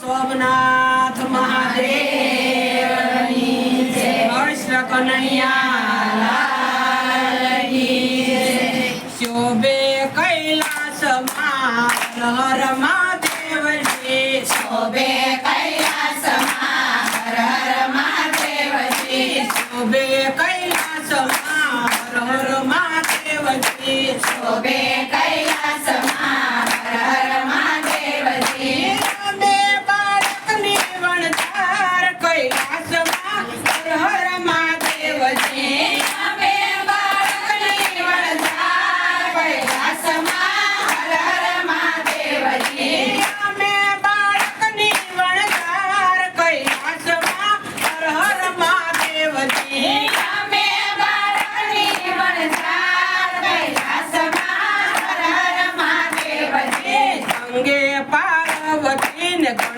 स्वनाथ महादेव हर्ष कन्हैया शोभे कैलाश मार महादेव जी। शोभे कैलाश मार महादेव जी। शोभे कैलाश मार महादेव जी। शोभे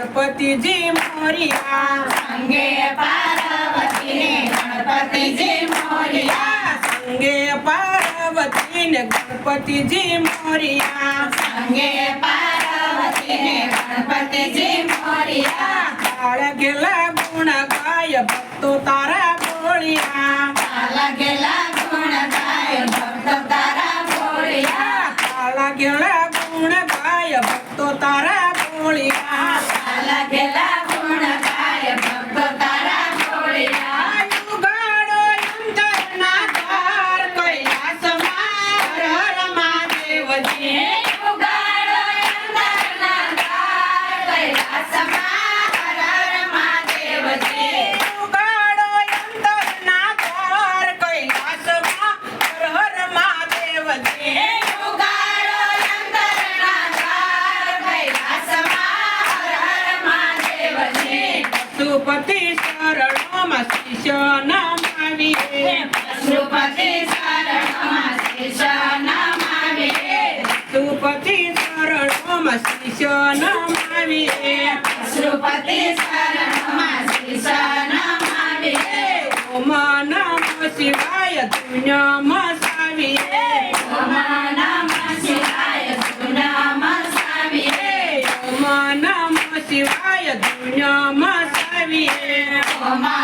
गणपति जी मोरिया। संगे पार्वती ने गणपति जी मोरिया। संगे पार्वती ने गणपति जी मोरिया। संगे पार्वती ने गणपति जी मोरिया। काळ गेला गुण गाय भक्तो तारा बोलिया। काळ गेला गुण गाय भक्तो तारा बोलिया। काळ गेला गुण गाय भक्तो तारा बोलिया। la que la શિવાય દુનિયામાં સાવી ઓમ નમઃ શિવાય દુનિયામાં સાવી ઓમ નમઃ શિવાય દુનિયામાં સાવી ઓમ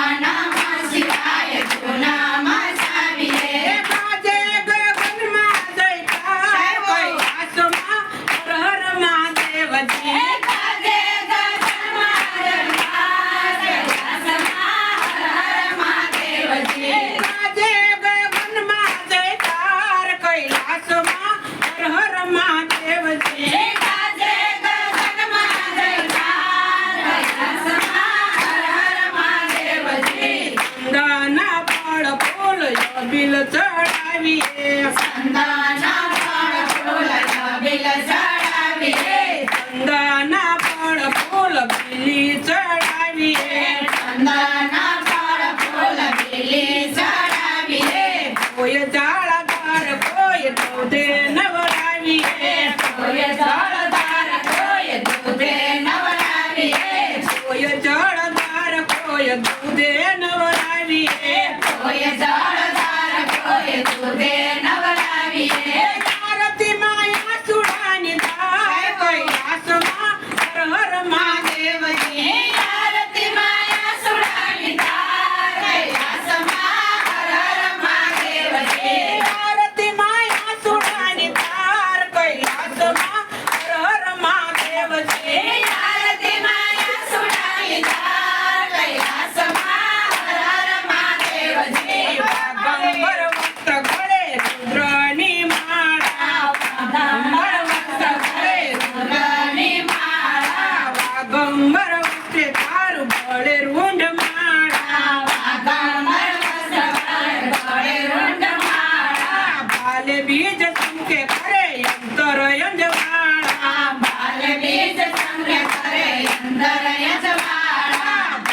Ele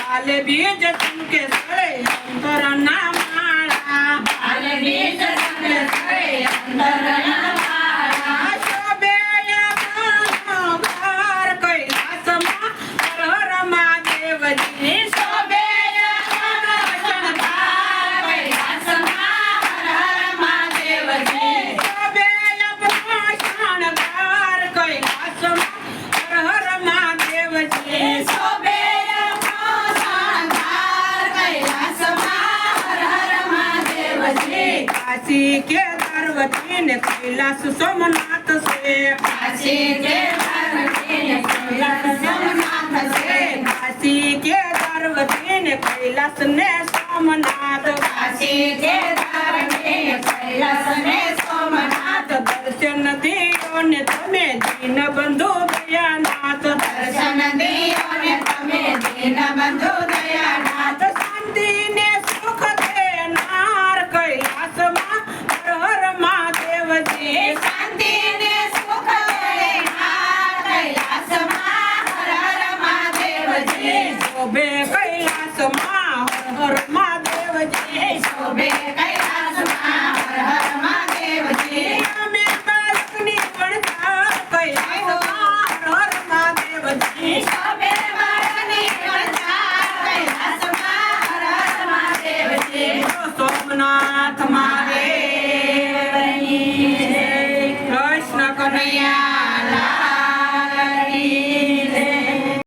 बाले बीज तुमके सळे अंतर ना माळा बाले बीज तुमके सळे अंतर ना કાશી કેદારવતી ને કૈલાસ સોમનાથ છે. કાશી કેદારવતી ને કૈલાસ સોમનાથ છે. કાશી કેદારવતી ને કૈલાસ ને સોમનાથ. કાશી કેદારવતી ને કૈલાસ ને સોમનાથ મા